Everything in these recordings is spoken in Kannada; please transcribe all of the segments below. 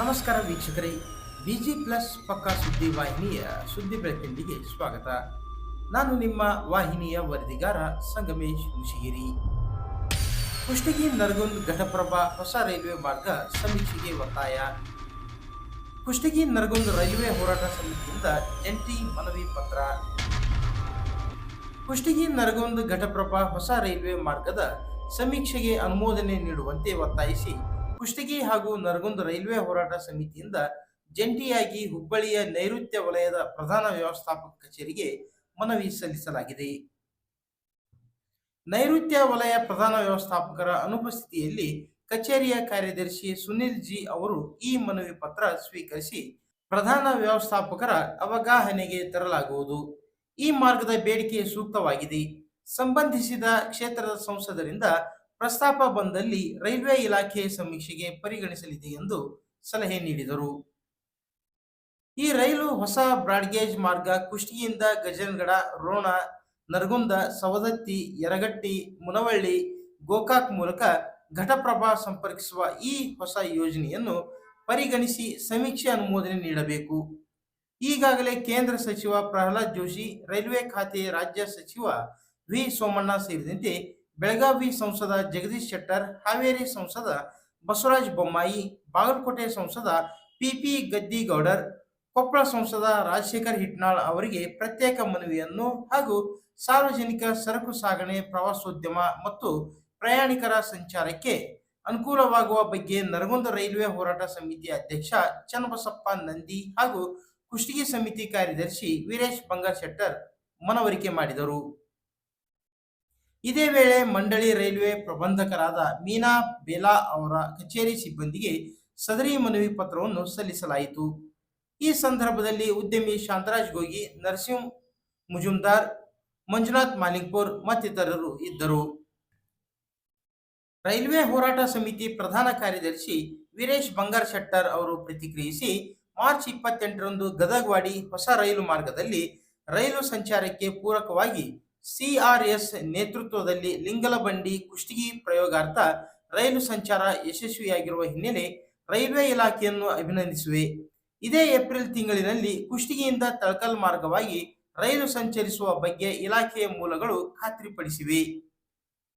ನಮಸ್ಕಾರ ವೀಕ್ಷಕರೇ. ಬಿಜಿ ಪ್ಲಸ್ ಪಕ್ಕಾ ಸುದ್ದಿ ವಾಹಿನಿಯ ಸುದ್ದಿ ಬೆಳಕಿಂಡಿಗೆ ಸ್ವಾಗತ. ನಾನು ನಿಮ್ಮ ವಾಹಿನಿಯ ವರದಿಗಾರ ಸಂಗಮೇಶ್ ಮುಷಿಗಿರಿ ಕುಷ್ಟಗಿ ನರಗುಂದ್ ಘಟಪ್ರಭಾ ಹೊಸ ರೈಲ್ವೆ ಮಾರ್ಗ ಸಮೀಕ್ಷೆಗೆ ಒತ್ತಾಯ. ಕುಷ್ಟಗಿ ನರಗುಂದ್ ರೈಲ್ವೆ ಹೋರಾಟ ಸಮಿತಿಯಿಂದ ಜಂಟಿ ಮನವಿ ಪತ್ರ. ಕುಷ್ಟಗಿ ನರಗುಂದ್ ಘಟಪ್ರಭಾ ಹೊಸ ರೈಲ್ವೆ ಮಾರ್ಗದ ಸಮೀಕ್ಷೆಗೆ ಅನುಮೋದನೆ ನೀಡುವಂತೆ ಒತ್ತಾಯಿಸಿ ಕುಷ್ಟಗಿ ಹಾಗೂ ನರಗುಂದ ರೈಲ್ವೆ ಹೋರಾಟ ಸಮಿತಿಯಿಂದ ಜಂಟಿಯಾಗಿ ಹುಬ್ಬಳ್ಳಿಯ ನೈಋತ್ಯ ವಲಯದ ಪ್ರಧಾನ ವ್ಯವಸ್ಥಾಪಕ ಕಚೇರಿಗೆ ಮನವಿ ಸಲ್ಲಿಸಲಾಗಿದೆ. ನೈಋತ್ಯ ವಲಯ ಪ್ರಧಾನ ವ್ಯವಸ್ಥಾಪಕರ ಅನುಪಸ್ಥಿತಿಯಲ್ಲಿ ಕಚೇರಿಯ ಕಾರ್ಯದರ್ಶಿ ಸುನಿಲ್ ಜಿ ಅವರು ಈ ಮನವಿ ಪತ್ರ ಸ್ವೀಕರಿಸಿ ಪ್ರಧಾನ ವ್ಯವಸ್ಥಾಪಕರ ಅವಗಾಹನೆಗೆ ತರಲಾಗುವುದು. ಈ ಮಾರ್ಗದ ಬೇಡಿಕೆ ಸೂಕ್ತವಾಗಿದೆ. ಸಂಬಂಧಿಸಿದ ಕ್ಷೇತ್ರದ ಸಂಸದರಿಂದ ಪ್ರಸ್ತಾಪ ಬಂದಲ್ಲಿ ರೈಲ್ವೆ ಇಲಾಖೆ ಸಮೀಕ್ಷೆಗೆ ಪರಿಗಣಿಸಲಿದೆ ಎಂದು ಸಲಹೆ ನೀಡಿದರು. ಈ ರೈಲು ಹೊಸ ಬ್ರಾಡ್ಗೇಜ್ ಮಾರ್ಗ ಕುಷ್ಟಗಿಯಿಂದ ಗಜನಗಡ, ರೋಣ, ನರಗುಂದ, ಸವದತ್ತಿ, ಯರಗಟ್ಟಿ, ಮುನವಳ್ಳಿ, ಗೋಕಾಕ್ ಮೂಲಕ ಘಟಪ್ರಭಾ ಸಂಪರ್ಕಿಸುವ ಈ ಹೊಸ ಯೋಜನೆಯನ್ನು ಪರಿಗಣಿಸಿ ಸಮೀಕ್ಷೆ ಅನುಮೋದನೆ ನೀಡಬೇಕು. ಈಗಾಗಲೇ ಕೇಂದ್ರ ಸಚಿವ ಪ್ರಹ್ಲಾದ್ ಜೋಶಿ, ರೈಲ್ವೆ ಖಾತೆ ರಾಜ್ಯ ಸಚಿವ ವಿ ಸೋಮಣ್ಣ ಸೇರಿದಂತೆ ಬೆಳಗಾವಿ ಸಂಸದ ಜಗದೀಶ್ ಶೆಟ್ಟರ್, ಹಾವೇರಿ ಸಂಸದ ಬಸವರಾಜ ಬೊಮ್ಮಾಯಿ, ಬಾಗಲಕೋಟೆ ಸಂಸದ ಪಿಪಿ ಗದ್ದಿಗೌಡರ್, ಕೊಪ್ಪಳ ಸಂಸದ ರಾಜಶೇಖರ್ ಹಿಟ್ನಾಳ್ ಅವರಿಗೆ ಪ್ರತ್ಯೇಕ ಮನವಿಯನ್ನು ಹಾಗೂ ಸಾರ್ವಜನಿಕ ಸರಕು ಸಾಗಣೆ, ಪ್ರವಾಸೋದ್ಯಮ ಮತ್ತು ಪ್ರಯಾಣಿಕರ ಸಂಚಾರಕ್ಕೆ ಅನುಕೂಲವಾಗುವ ಬಗ್ಗೆ ನರಗುಂದ ರೈಲ್ವೆ ಹೋರಾಟ ಸಮಿತಿ ಅಧ್ಯಕ್ಷ ಚನ್ನಬಸಪ್ಪ ನಂದಿ ಹಾಗೂ ಕುಷ್ಟಗಿ ಸಮಿತಿ ಕಾರ್ಯದರ್ಶಿ ವೀರೇಶ್ ಬಂಗಾರ್ ಶೆಟ್ಟರ್ ಮನವರಿಕೆ ಮಾಡಿದರು. ಇದೇ ವೇಳೆ ಮಂಡಳಿ ರೈಲ್ವೆ ಪ್ರಬಂಧಕರಾದ ಮೀನಾ ಬೇಲಾ ಅವರ ಕಚೇರಿ ಸಿಬ್ಬಂದಿಗೆ ಸದರಿ ಮನವಿ ಪತ್ರವನ್ನು ಸಲ್ಲಿಸಲಾಯಿತು. ಈ ಸಂದರ್ಭದಲ್ಲಿ ಉದ್ಯಮಿ ಶಾಂತರಾಜ್ ಗೋಗಿ, ನರಸಿಂಹ ಮುಜುಮ್ದಾರ್ ಮಂಜುನಾಥ್ ಮಾಲಿಂಗ್ಪುರ್ ಮತ್ತಿತರರು ಇದ್ದರು. ರೈಲ್ವೆ ಹೋರಾಟ ಸಮಿತಿ ಪ್ರಧಾನ ಕಾರ್ಯದರ್ಶಿ ವೀರೇಶ್ ಬಂಗಾರ್ ಶೆಟ್ಟರ್ ಅವರು ಪ್ರತಿಕ್ರಿಯಿಸಿ, ಮಾರ್ಚ್ ಇಪ್ಪತ್ತೆಂಟರಂದು ಗದಗವಾಡಿ ಹೊಸ ರೈಲು ಮಾರ್ಗದಲ್ಲಿ ರೈಲು ಸಂಚಾರಕ್ಕೆ ಪೂರಕವಾಗಿ ಸಿಆರ್ಎಸ್ ನೇತೃತ್ವದಲ್ಲಿ ಲಿಂಗಲಬಂಡಿ ಕುಷ್ಟಗಿ ಪ್ರಯೋಗಾರ್ಥ ರೈಲು ಸಂಚಾರ ಯಶಸ್ವಿಯಾಗಿರುವ ಹಿನ್ನೆಲೆ ರೈಲ್ವೆ ಇಲಾಖೆಯನ್ನು ಅಭಿನಂದಿಸುವೆ. ಇದೇ ಏಪ್ರಿಲ್ ತಿಂಗಳಿನಲ್ಲಿ ಕುಷ್ಟಗಿಯಿಂದ ತಳಕಲ್ ಮಾರ್ಗವಾಗಿ ರೈಲು ಸಂಚರಿಸುವ ಬಗ್ಗೆ ಇಲಾಖೆಯ ಮೂಲಗಳು ಖಾತ್ರಿಪಡಿಸಿವೆ.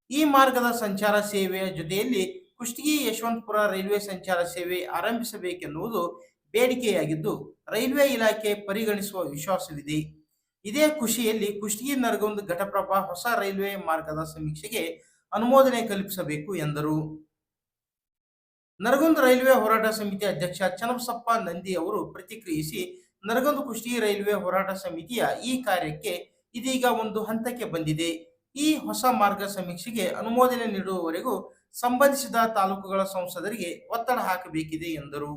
ಈ ಮಾರ್ಗದ ಸಂಚಾರ ಸೇವೆಯ ಜೊತೆಯಲ್ಲಿ ಕುಷ್ಟಗಿ ಯಶವಂತಪುರ ರೈಲ್ವೆ ಸಂಚಾರ ಸೇವೆ ಆರಂಭಿಸಬೇಕೆನ್ನುವುದು ಬೇಡಿಕೆಯಾಗಿದ್ದು, ರೈಲ್ವೆ ಇಲಾಖೆ ಪರಿಗಣಿಸುವ ವಿಶ್ವಾಸವಿದೆ. ಇದೇ ಖುಷಿಯಲ್ಲಿ ಕುಷ್ಟಗಿ ನರಗುಂದ್ ಘಟಪ್ರಭಾ ಹೊಸ ರೈಲ್ವೆ ಮಾರ್ಗದ ಸಮೀಕ್ಷೆಗೆ ಅನುಮೋದನೆ ಕಲ್ಪಿಸಬೇಕು ಎಂದರು. ನರಗುಂದ್ ರೈಲ್ವೆ ಹೋರಾಟ ಸಮಿತಿ ಅಧ್ಯಕ್ಷ ಚನ್ನಬಸಪ್ಪ ನಂದಿ ಅವರು ಪ್ರತಿಕ್ರಿಯಿಸಿ, ನರಗುಂದ್ ಕುಷ್ಟಗಿ ರೈಲ್ವೆ ಹೋರಾಟ ಸಮಿತಿಯ ಈ ಕಾರ್ಯಕ್ಕೆ ಇದೀಗ ಒಂದು ಹಂತಕ್ಕೆ ಬಂದಿದೆ. ಈ ಹೊಸ ಮಾರ್ಗ ಸಮೀಕ್ಷೆಗೆ ಅನುಮೋದನೆ ನೀಡುವವರೆಗೂ ಸಂಬಂಧಿಸಿದ ತಾಲೂಕುಗಳ ಸಂಸದರಿಗೆ ಒತ್ತಡ ಹಾಕಬೇಕಿದೆ ಎಂದರು.